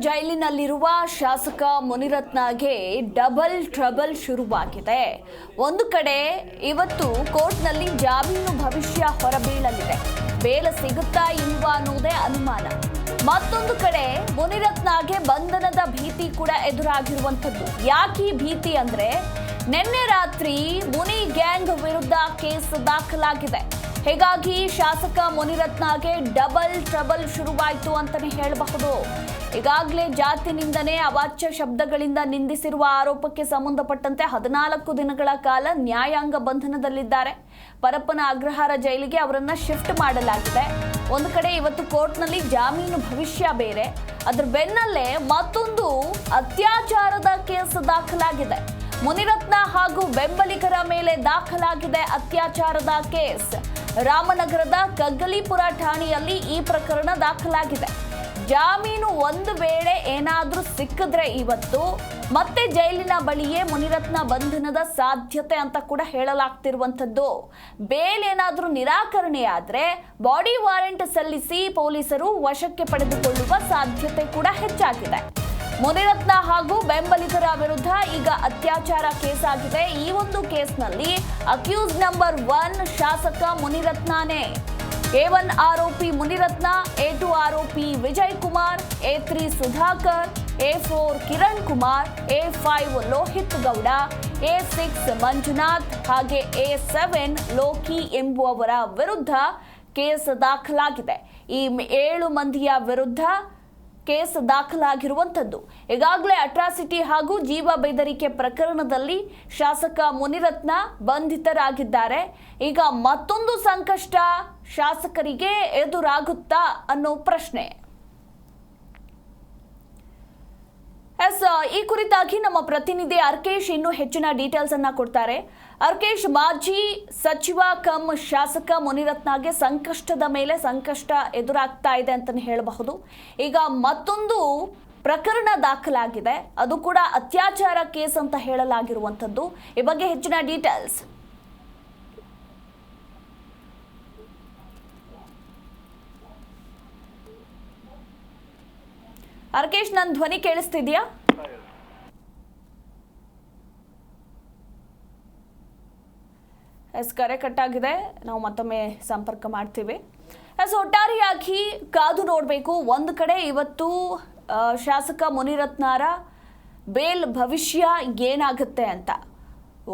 ಜೈಲಿನಲ್ಲಿರುವ ಶಾಸಕ ಮುನಿರತ್ನಗೆ double trouble ಶುರುವಾಗಿದೆ. ಒಂದು ಕಡೆ ಇವತ್ತು ಕೋರ್ಟ್ನಲ್ಲಿ ಜಾಮೀನು ಭವಿಷ್ಯ ಹೊರಬೀಳಲಿದೆ. ಬೇಲ ಸಿಗುತ್ತಾ ಇಲ್ವಾ ಅನ್ನೋದೇ ಅನುಮಾನ. ಮತ್ತೊಂದು ಕಡೆ ಮುನಿರತ್ನಗೆ ಬಂಧನದ ಭೀತಿ ಕೂಡ ಎದುರಾಗಿರುವಂಥದ್ದು. ಯಾಕೆ ಭೀತಿ ಅಂದ್ರೆ, ನಿನ್ನೆ ರಾತ್ರಿ ಮುನಿ ಗ್ಯಾಂಗ್ ವಿರುದ್ಧ ಕೇಸ್ ದಾಖಲಾಗಿದೆ. ಹೀಗಾಗಿ ಶಾಸಕ ಮುನಿರತ್ನಗೆ ಡಬಲ್ ಟ್ರಬಲ್ ಶುರುವಾಯಿತು ಅಂತಲೇ ಹೇಳಬಹುದು. ಈಗಾಗಲೇ ಜಾತಿ ನಿಂದನೆ ಅವಾಚ್ಯ ಶಬ್ದಗಳಿಂದ ನಿಂದಿಸಿರುವ ಆರೋಪಕ್ಕೆ ಸಂಬಂಧಪಟ್ಟಂತೆ ಹದಿನಾಲ್ಕು ದಿನಗಳ ಕಾಲ ನ್ಯಾಯಾಂಗ ಬಂಧನದಲ್ಲಿದ್ದಾರೆ. ಪರಪ್ಪನ ಅಗ್ರಹಾರ ಜೈಲಿಗೆ ಅವರನ್ನ ಶಿಫ್ಟ್ ಮಾಡಲಾಗಿದೆ. ಒಂದು ಕಡೆ ಇವತ್ತು ಕೋರ್ಟ್ನಲ್ಲಿ ಜಾಮೀನು ಭವಿಷ್ಯ ಬೇರೆ. ಅದ್ರ ಬೆನ್ನಲ್ಲೇ ಮತ್ತೊಂದು ಅತ್ಯಾಚಾರದ ಕೇಸ್ ದಾಖಲಾಗಿದೆ. ಮುನಿರತ್ನ ಹಾಗೂ ಬೆಂಬಲಿಗರ ಮೇಲೆ ದಾಖಲಾಗಿದೆ ಅತ್ಯಾಚಾರದ ಕೇಸ್. ರಾಮನಗರದ ಕಗ್ಗಲಿಪುರ ಠಾಣೆಯಲ್ಲಿ ಈ ಪ್ರಕರಣ ದಾಖಲಾಗಿದೆ. ಜಾಮೀನು ಒಂದು ವೇಳೆ ಏನಾದರೂ ಸಿಕ್ಕಿದ್ರೆ ಇವತ್ತು ಮತ್ತೆ ಜೈಲಿನ ಬಳಿಯೇ ಮುನಿರತ್ನ ಬಂಧನದ ಸಾಧ್ಯತೆ ಅಂತ ಕೂಡ ಹೇಳಲಾಗ್ತಿರುವಂಥದ್ದು. ಬೇಲ್ ಏನಾದರೂ ನಿರಾಕರಣೆಯಾದರೆ ಬಾಡಿ ವಾರೆಂಟ್ ಸಲ್ಲಿಸಿ ಪೊಲೀಸರು ವಶಕ್ಕೆ ಪಡೆದುಕೊಳ್ಳುವ ಸಾಧ್ಯತೆ ಕೂಡ ಹೆಚ್ಚಾಗಿದೆ. ಮುನಿರತ್ನ ಹಾಗೂ ಬೆಂಬಲಿಗರ ವಿರುದ್ಧ ಈಗ ಅತ್ಯಾಚಾರ ಕೇಸ್ ಆಗಿದೆ ಈ ಒಂದು ಕೇಸ್ನಲ್ಲಿ ಅಕ್ಯೂಸ್ ನಂಬರ್ ಒನ್ ಶಾಸಕ ಮುನಿರತ್ನನೇ. ಎ ಒನ್ ಆರೋಪಿ ಮುನಿರತ್ನ, ಎ ಟು ಆರೋಪಿ Vijay Kumar, A three Sudhakar, A four Kiran Kumar, A five Lohith Gowda, A six Manjunath ಹಾಗೆ ಎ ಸೆವೆನ್ ಲೋಕಿ ಎಂಬುವವರ ವಿರುದ್ಧ ಕೇಸ್ ದಾಖಲಾಗಿದೆ. ಈ ಏಳು ಮಂದಿಯ ವಿರುದ್ಧ ಕೇಸ್ ದಾಖಲಾಗಿರುವಂಥದ್ದು. ಈಗಾಗಲೇ ಅಟ್ರಾಸಿಟಿ ಹಾಗೂ ಜೀವ ಬೆದರಿಕೆ ಪ್ರಕರಣದಲ್ಲಿ ಶಾಸಕ ಮುನಿರತ್ನ ಬಂಧಿತರಾಗಿದ್ದಾರೆ. ಈಗ ಮತ್ತೊಂದು ಸಂಕಷ್ಟ ಶಾಸಕರಿಗೆ ಎದುರಾಗುತ್ತಾ ಅನ್ನೋ ಪ್ರಶ್ನೆ. ಎಸ್, ಈ ಕುರಿತಾಗಿ ನಮ್ಮ ಪ್ರತಿನಿಧಿ ಅರ್ಕೇಶ್ ಇನ್ನೂ ಹೆಚ್ಚಿನ ಡೀಟೇಲ್ಸ್ ಅನ್ನ ಕೊಡ್ತಾರೆ. ಅರ್ಕೇಶ್ ಮಾಜಿ ಸಚಿವ ಕಮ್ ಶಾಸಕ ಮುನಿರತ್ನಗೆ ಸಂಕಷ್ಟದ ಮೇಲೆ ಸಂಕಷ್ಟ ಎದುರಾಗ್ತಾ ಇದೆ ಅಂತಾನೆ ಹೇಳಬಹುದು. ಈಗ ಮತ್ತೊಂದು ಪ್ರಕರಣ ದಾಖಲಾಗಿದೆ. ಅದು ಕೂಡ ಅತ್ಯಾಚಾರ ಕೇಸ್ ಅಂತ ಹೇಳಲಾಗಿರುವಂಥದ್ದು. ಈ ಬಗ್ಗೆ ಹೆಚ್ಚಿನ ಡೀಟೇಲ್ಸ್. ಅರ್ಕೇಶ್ ನನ್ನ ಧ್ವನಿ ಕೇಳಿಸ್ತಿದ್ಯಾ? ಎಸ್ ಕರೆ ಕಟ್ಟಾಗಿದೆ. ನಾವು ಮತ್ತೊಮ್ಮೆ ಸಂಪರ್ಕ ಮಾಡ್ತೀವಿ. ಎಸ್, ಒಟ್ಟಾರೆಯಾಗಿ ಕಾದು ನೋಡಬೇಕು. ಒಂದು ಕಡೆ ಇವತ್ತು ಶಾಸಕ ಮುನಿರತ್ನಾರ, ಬೇಲ್ ಭವಿಷ್ಯ ಏನಾಗುತ್ತೆ ಅಂತ.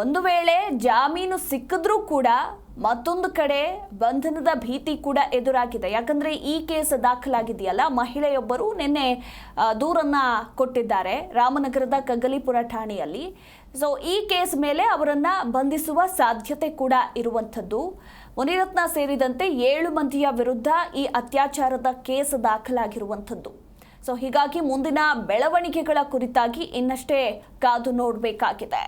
ಒಂದು ವೇಳೆ ಜಾಮೀನು ಸಿಕ್ಕಿದ್ರೂ ಕೂಡ ಮತ್ತೊಂದು ಕಡೆ ಬಂಧನದ ಭೀತಿ ಕೂಡ ಎದುರಾಗಿದೆ. ಯಾಕಂದ್ರೆ ಈ ಕೇಸ್ ದಾಖಲಾಗಿದೆಯಲ್ಲ, ಮಹಿಳೆಯೊಬ್ಬರು ನಿನ್ನೆ ದೂರನ್ನ ಕೊಟ್ಟಿದ್ದಾರೆ ರಾಮನಗರದ ಕಗ್ಗಲಿಪುರ ಠಾಣೆಯಲ್ಲಿ. ಸೊ ಈ ಕೇಸ್ ಮೇಲೆ ಅವರನ್ನ ಬಂಧಿಸುವ ಸಾಧ್ಯತೆ ಕೂಡ ಇರುವಂಥದ್ದು. ಮುನಿರತ್ನ ಸೇರಿದಂತೆ ಏಳು ಮಂದಿಯ ವಿರುದ್ಧ ಈ ಅತ್ಯಾಚಾರದ ಕೇಸ್ ದಾಖಲಾಗಿರುವಂಥದ್ದು. ಸೊ ಹೀಗಾಗಿ ಮುಂದಿನ ಬೆಳವಣಿಗೆಗಳ ಕುರಿತಾಗಿ ಇನ್ನಷ್ಟೇ ಕಾದು ನೋಡಬೇಕಾಗಿದೆ.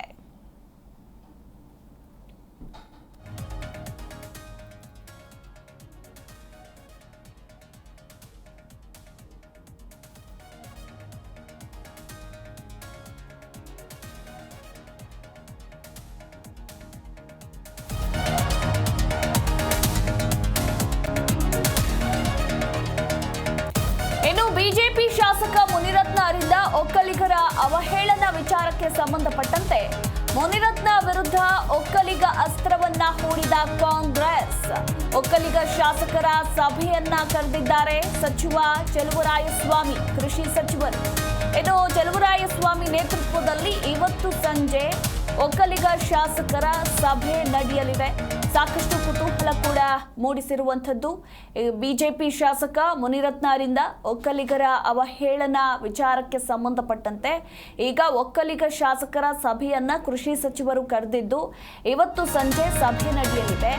ಸಂಬಂಧಪಟ್ಟಂತೆ ಮುನಿರತ್ನ ವಿರುದ್ಧ ಒಕ್ಕಲಿಗ ಅಸ್ತ್ರವನ್ನ ಹೂಡಿದ ಕಾಂಗ್ರೆಸ್. ಒಕ್ಕಲಿಗ ಶಾಸಕರ ಸಭೆಯನ್ನ ಕರೆದಿದ್ದಾರೆ ಸಚಿವ ಚೆಲುವರಾಯಸ್ವಾಮಿ, ಕೃಷಿ ಸಚಿವರು. ಇದು ಚೆಲುವರಾಯಸ್ವಾಮಿ ನೇತೃತ್ವದಲ್ಲಿ ಇವತ್ತು ಸಂಜೆ ಒಕ್ಕಲಿಗ ಶಾಸಕರ ಸಭೆ ನಡೆಯಲಿದೆ. ಸಾಕಷ್ಟು ಕುತೂಹಲ ಕೂಡ ಮೂಡಿಸಿರುವಂಥದ್ದು. ಬಿಜೆಪಿ ಶಾಸಕ ಮುನಿರತ್ನರಿಂದ ಒಕ್ಕಲಿಗರ ಅವಹೇಳನ ವಿಚಾರಕ್ಕೆ ಸಂಬಂಧಪಟ್ಟಂತೆ ಈಗ ಒಕ್ಕಲಿಗ ಶಾಸಕರ ಸಭೆಯನ್ನ ಕೃಷಿ ಸಚಿವರು ಕರೆದಿದ್ದು, ಇವತ್ತು ಸಂಜೆ ಸಭೆ ನಡೆಯಲಿದೆ.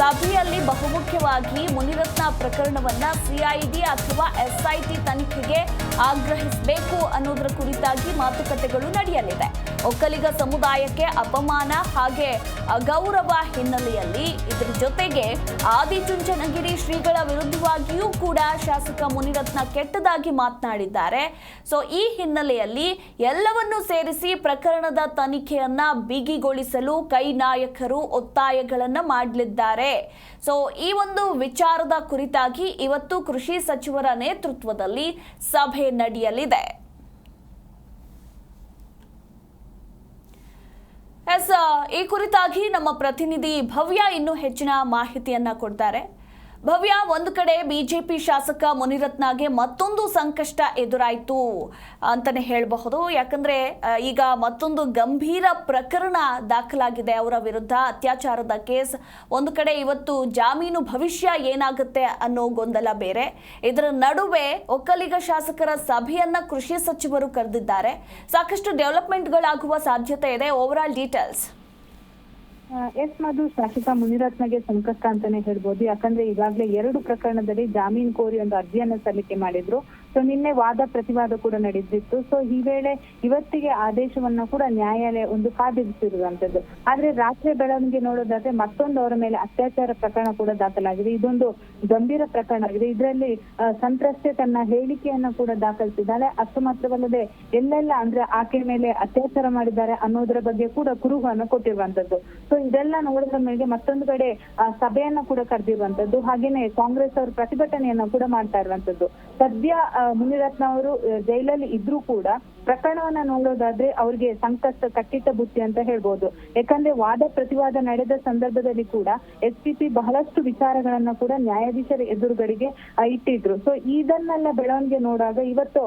ಸಭೆಯಲ್ಲಿ ಬಹುಮುಖ್ಯವಾಗಿ ಮುನಿರತ್ನ ಪ್ರಕರಣವನ್ನ ಸಿಐಡಿ ಅಥವಾ ಎಸ್ಐಟಿ ತನಿಖೆಗೆ ಆಗ್ರಹಿಸಬೇಕು ಅನ್ನೋದರ ಕುರಿತಾಗಿ ಮಾತುಕತೆಗಳು ನಡೆಯಲಿದೆ. ಒಕ್ಕಲಿಗ ಸಮುದಾಯಕ್ಕೆ ಅಪಮಾನ ಹಾಗೆ ಅಗೌರವ ಹಿನ್ನೆಲೆಯಲ್ಲಿ ಇದರ ಜೊತೆಗೆ ಆದಿಚುಂಚನಗಿರಿ ಶ್ರೀಗಳ ವಿರುದ್ಧವಾಗಿಯೂ ಕೂಡ ಶಾಸಕ ಮುನಿರತ್ನ ಕೆಟ್ಟದಾಗಿ ಮಾತನಾಡಿದ್ದಾರೆ. ಸೊ ಈ ಹಿನ್ನೆಲೆಯಲ್ಲಿ ಎಲ್ಲವನ್ನೂ ಸೇರಿಸಿ ಪ್ರಕರಣದ ತನಿಖೆಯನ್ನ ಬಿಗಿಗೊಳಿಸಲು ಕೈ ನಾಯಕರು ಒತ್ತಾಯಗಳನ್ನು ಮಾಡಲಿದ್ದಾರೆ. ಸೊ ಈ ಒಂದು ವಿಚಾರದ ಕುರಿತಾಗಿ ಇವತ್ತು ಕೃಷಿ ಸಚಿವರ ನೇತೃತ್ವದಲ್ಲಿ ಸಭೆ ನಡೆಯಲಿದೆ. ಎಸ್ ಈ ಕುರಿತಾಗಿ ನಮ್ಮ ಪ್ರತಿನಿಧಿ ಭವ್ಯ ಇನ್ನೂ ಹೆಚ್ಚಿನ ಮಾಹಿತಿಯನ್ನ ಕೊಡ್ತಾರೆ. ಭವ್ಯ ಒಂದು ಕಡೆ ಬಿಜೆಪಿ ಶಾಸಕ ಮುನಿರತ್ನಗೆ ಮತ್ತೊಂದು ಸಂಕಷ್ಟ ಎದುರಾಯಿತು ಅಂತಾನೆ ಹೇಳಬಹುದು. ಯಾಕಂದ್ರೆ ಈಗ ಮತ್ತೊಂದು ಗಂಭೀರ ಪ್ರಕರಣ ದಾಖಲಾಗಿದೆ ಅವರ ವಿರುದ್ಧ. ಅತ್ಯಾಚಾರದ ಕೇಸ್ ಒಂದು ಕಡೆ ಇವತ್ತು ಜಾಮೀನು ಭವಿಷ್ಯ ಏನಾಗುತ್ತೆ ಅನ್ನೋ ಗೊಂದಲ ಬೇರೆ. ಇದರ ನಡುವೆ ಒಕ್ಕಲಿಗ ಶಾಸಕರ ಸಭೆಯನ್ನ ಕೃಷಿ ಸಚಿವರು ಕರೆದಿದ್ದಾರೆ. ಸಾಕಷ್ಟು ಡೆವಲಪ್ಮೆಂಟ್ಗಳಾಗುವ ಸಾಧ್ಯತೆ ಇದೆ. Overall details S Madhu ಶಾಸಕ ಮುನಿರತ್ನಗೆ ಸಂಕಷ್ಟ ಅಂತಾನೆ ಹೇಳ್ಬೋದು. ಯಾಕಂದ್ರೆ ಈಗಾಗಲೇ ಎರಡು ಪ್ರಕರಣದಲ್ಲಿ ಜಾಮೀನು ಕೋರಿ ಒಂದು ಅರ್ಜಿಯನ್ನ ಸಲ್ಲಿಕೆ ಮಾಡಿದ್ರು. ಸೊ ನಿನ್ನೆ ವಾದ ಪ್ರತಿವಾದ ಕೂಡ ನಡೆದಿತ್ತು. ಸೊ ಈ ವೇಳೆ ಇವತ್ತಿಗೆ ಆದೇಶವನ್ನ ಕೂಡ ನ್ಯಾಯಾಲಯ ಒಂದು ಕಾದಿರಿಸಿರುವಂತದ್ದು ಆದ್ರೆ ರಾತ್ರಿ ಬೆಳವಣಿಗೆ ನೋಡೋದಾದ್ರೆ ಮತ್ತೊಂದು ಅವರ ಮೇಲೆ ಅತ್ಯಾಚಾರ ಪ್ರಕರಣ ಕೂಡ ದಾಖಲಾಗಿದೆ. ಇದೊಂದು ಗಂಭೀರ ಪ್ರಕರಣ ಆಗಿದೆ. ಇದರಲ್ಲಿ ಸಂತ್ರಸ್ತೆ ತನ್ನ ಹೇಳಿಕೆಯನ್ನ ಕೂಡ ದಾಖಲಿಸಿದ್ದಾರೆ ಅಷ್ಟು ಮಾತ್ರವಲ್ಲದೆ ಎಲ್ಲೆಲ್ಲ ಅಂದ್ರೆ ಆಕೆ ಮೇಲೆ ಅತ್ಯಾಚಾರ ಮಾಡಿದ್ದಾರೆ ಅನ್ನೋದ್ರ ಬಗ್ಗೆ ಕೂಡ ಕುರುಹನ್ನು ಕೊಟ್ಟಿರುವಂತದ್ದು ಸೊ ಇದೆಲ್ಲ ನೋಡಿದ ಮೇಲೆ ಮತ್ತೊಂದು ಕಡೆ ಸಭೆಯನ್ನ ಕೂಡ ಕರೆದಿರುವಂತದ್ದು ಹಾಗೇನೆ ಕಾಂಗ್ರೆಸ್ ಅವರು ಪ್ರತಿಭಟನೆಯನ್ನ ಕೂಡ ಮಾಡ್ತಾ ಇರುವಂತದ್ದು ಸದ್ಯ ಮುನಿರತ್ನ ಅವರು ಜೈಲಲ್ಲಿ ಇದ್ರೂ ಕೂಡ ಪ್ರಕರಣವನ್ನ ನೋಡೋದಾದ್ರೆ ಅವ್ರಿಗೆ ಸಂಕಷ್ಟ, ಕಟ್ಟಿಟ್ಟ ಬುತ್ತಿ ಅಂತ ಹೇಳ್ಬೋದು. ಯಾಕಂದ್ರೆ ವಾದ ಪ್ರತಿವಾದ ನಡೆದ ಸಂದರ್ಭದಲ್ಲಿ ಕೂಡ ಎಸ್ ಬಹಳಷ್ಟು ವಿಚಾರಗಳನ್ನ ಕೂಡ ನ್ಯಾಯಾಧೀಶರ ಎದುರುಗಡೆಗೆ ಇಟ್ಟಿದ್ರು. ಸೊ ಇದನ್ನೆಲ್ಲ ಬೆಳವಣಿಗೆ ನೋಡಾಗ ಇವತ್ತು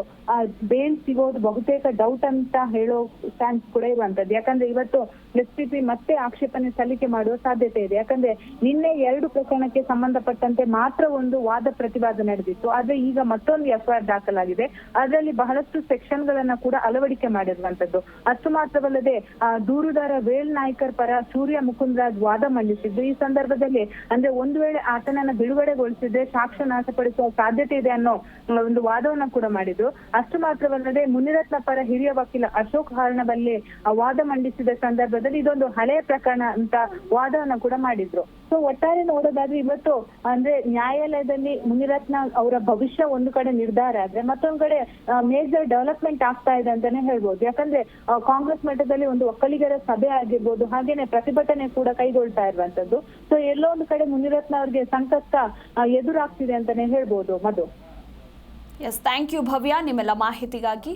ಬೇಲ್ ಸಿಗೋದು ಬಹುತೇಕ ಡೌಟ್ ಅಂತ ಹೇಳೋ ಚಾನ್ಸ್ ಕೂಡ ಇರುವಂತದ್ದು ಯಾಕಂದ್ರೆ ಇವತ್ತು ಎಸ್ ಮತ್ತೆ ಆಕ್ಷೇಪಣೆ ಸಲ್ಲಿಕೆ ಮಾಡುವ ಸಾಧ್ಯತೆ ಇದೆ. ಯಾಕಂದ್ರೆ ನಿನ್ನೆ ಎರಡು ಪ್ರಕರಣಕ್ಕೆ ಸಂಬಂಧಪಟ್ಟಂತೆ ಮಾತ್ರ ಒಂದು ವಾದ ಪ್ರತಿವಾದ ನಡೆದಿತ್ತು. ಆದ್ರೆ ಈಗ ಮತ್ತೊಂದು ಎಫ್ಐಆರ್ ದಾಖಲಾಗಿದೆ. ಅದರಲ್ಲಿ ಬಹಳಷ್ಟು ಸೆಕ್ಷನ್ ಗಳನ್ನ ಕೂಡ ಅಳವಡಿಕೆ ಮಾಡಿರುವಂತದ್ದು. ಅಷ್ಟು ಮಾತ್ರವಲ್ಲದೆ ಆ, ದೂರುದಾರ ವೇಲ್ ನಾಯ್ಕರ್ ಪರ ಸೂರ್ಯ ಮುಕುಂದರಾಜ್ ವಾದ ಮಂಡಿಸಿದ್ದು ಈ ಸಂದರ್ಭದಲ್ಲಿ ಅಂದ್ರೆ ಒಂದು ವೇಳೆ ಆತನನ್ನ ಬಿಡುಗಡೆಗೊಳಿಸಿದ್ರೆ ಸಾಕ್ಷ್ಯ ನಾಶಪಡಿಸುವ ಸಾಧ್ಯತೆ ಇದೆ ಅನ್ನೋ ಒಂದು ವಾದವನ್ನ ಕೂಡ ಮಾಡಿದ್ರು. ಅಷ್ಟು ಮಾತ್ರವಲ್ಲದೆ ಮುನಿರತ್ನ ಪರ ಹಿರಿಯ ವಕೀಲ ಅಶೋಕ್ ಹಾರ್ಣಬಲ್ಲಿ ವಾದ ಮಂಡಿಸಿದ ಸಂದರ್ಭದಲ್ಲಿ ಇದೊಂದು ಹಳೆಯ ಪ್ರಕರಣ ಅಂತ ವಾದವನ್ನ ಕೂಡ ಮಾಡಿದ್ರು. ಸೊ ಒಟ್ಟಾರೆ ನೋಡೋದಾದ್ರೆ ಇವತ್ತು ಅಂದ್ರೆ ನ್ಯಾಯಾಲಯದಲ್ಲಿ ಮುನಿರತ್ನ ಅವರ ಭವಿಷ್ಯ ಒಂದು ಕಡೆ ನಿರ್ಧಾರ ಆದ್ರೆ ಮತ್ತೊಂದ್ ಕಡೆ ಮೇಜರ್ ಡೆವಲಪ್ಮೆಂಟ್ ಆಗ್ತಾ ಇದೆ ಅಂತಾನೆ ಹೇಳ್ಬೋದು. ಯಾಕಂದ್ರೆ ಕಾಂಗ್ರೆಸ್ ಮಟ್ಟದಲ್ಲಿ ಒಂದು ಒಕ್ಕಲಿಗರ ಸಭೆ ಆಗಿರ್ಬೋದು, ಹಾಗೇನೆ ಪ್ರತಿಭಟನೆ ಕೂಡ ಕೈಗೊಳ್ತಾ ಇರುವಂತದ್ದು. ಸೊ ಎಲ್ಲೋ ಒಂದು ಕಡೆ ಮುನಿರತ್ನ ಅವ್ರಿಗೆ ಸಂಕಷ್ಟ ಎದುರಾಗ್ತಿದೆ ಅಂತಾನೆ ಹೇಳ್ಬೋದು. Madhu. S thank you Bhavya. ನಿಮ್ಮೆಲ್ಲ ಮಾಹಿತಿಗಾಗಿ